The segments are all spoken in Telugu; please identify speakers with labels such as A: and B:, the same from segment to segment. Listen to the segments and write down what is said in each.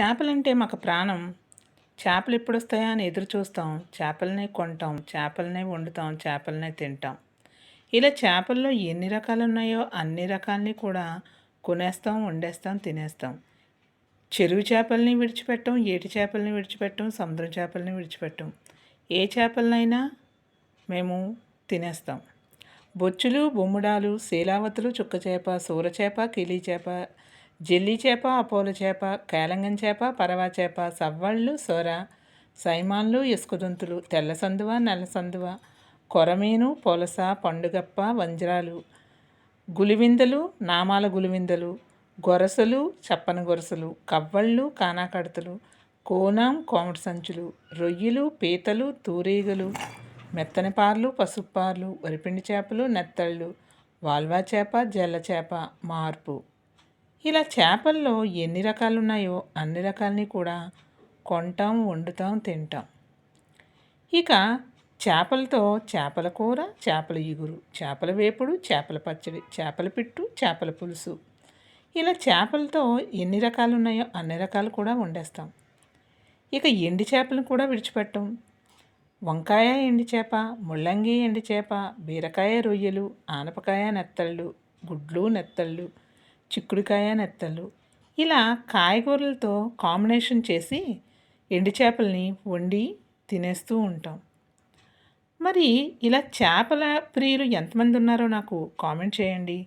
A: చేపలంటే మాకు ప్రాణం. చేపలు ఎప్పుడు వస్తాయా అని ఎదురు చూస్తాం. చేపలనే కొంటాం. చేపలనే వండుతాం. చేపలనే తింటాం. ఇలా చేపల్లో ఎన్ని రకాలు ఉన్నాయో అన్ని రకాలని కూడా కొనేస్తాం వండేస్తాం తినేస్తాం. చెరువు చేపల్ని విడిచిపెట్టం ఏటి చేపల్ని విడిచిపెట్టం సముద్రం చేపల్ని విడిచిపెట్టం. ఏ చేపలనైనా మేము తినేస్తాం. బొచ్చులు బొమ్ముడాలు శీలావతులు చుక్క చేప సూర చేప కిలీ చేప జెల్లీ చేప అపోల చేప కేలంగం చేప పరవా చేప సవ్వళ్ళు సొర సైమాన్లు ఇసుకదుంతులు తెల్ల సందువ నల్ల సందువ కొరమీను పొలస పండుగప్ప వంజరాలు గులివిందలు నామాల గులివిందలు గొరసలు చప్పన గొరసలు కవ్వళ్ళు కానాకడతలు కోనాం కోమటి సంచులు రొయ్యలు పీతలు తూరీగలు మెత్తనిపార్లు పసుపు పార్లు వరిపిండి చేపలు నెత్తళ్ళు వాల్వా చేప జల్ల చేప మార్పు. ఇలా చేపల్లో ఎన్ని రకాలు ఉన్నాయో అన్ని రకాలని కూడా కొంటాం వండుతాం తింటాం. ఇక చేపలతో చేపల కూర చేపల ఇగురు చేపల వేపుడు చేపల పచ్చడి చేపల పిట్టు చేపల పులుసు. ఇలా చేపలతో ఎన్ని రకాలు ఉన్నాయో అన్ని రకాలు కూడా వండేస్తాం. ఇక ఎండి చేపలను కూడా విడిచిపెట్టం. వంకాయ ఎండి చేప ముల్లంగి ఎండి చేప బీరకాయ రొయ్యలు ఆనపకాయ నెత్తళ్ళు గుడ్లు నెత్తళ్ళు చిక్కుడుకాయ నెత్తళ్ళు. ఇలా కాయగూరలతో కాంబినేషన్ చేసి ఎండు చేపల్ని వండి తినేస్తూ ఉంటాం. మరి ఇలా చేపల ప్రియులు ఎంతమంది ఉన్నారో నాకు కామెంట్ చేయండి.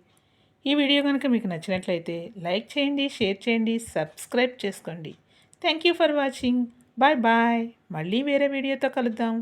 A: ఈ వీడియో కనుక మీకు నచ్చినట్లయితే లైక్ చేయండి షేర్ చేయండి సబ్స్క్రైబ్ చేసుకోండి. Thank you for watching. Bye bye. మళ్ళీ వేరే వీడియోతో కలుద్దాం.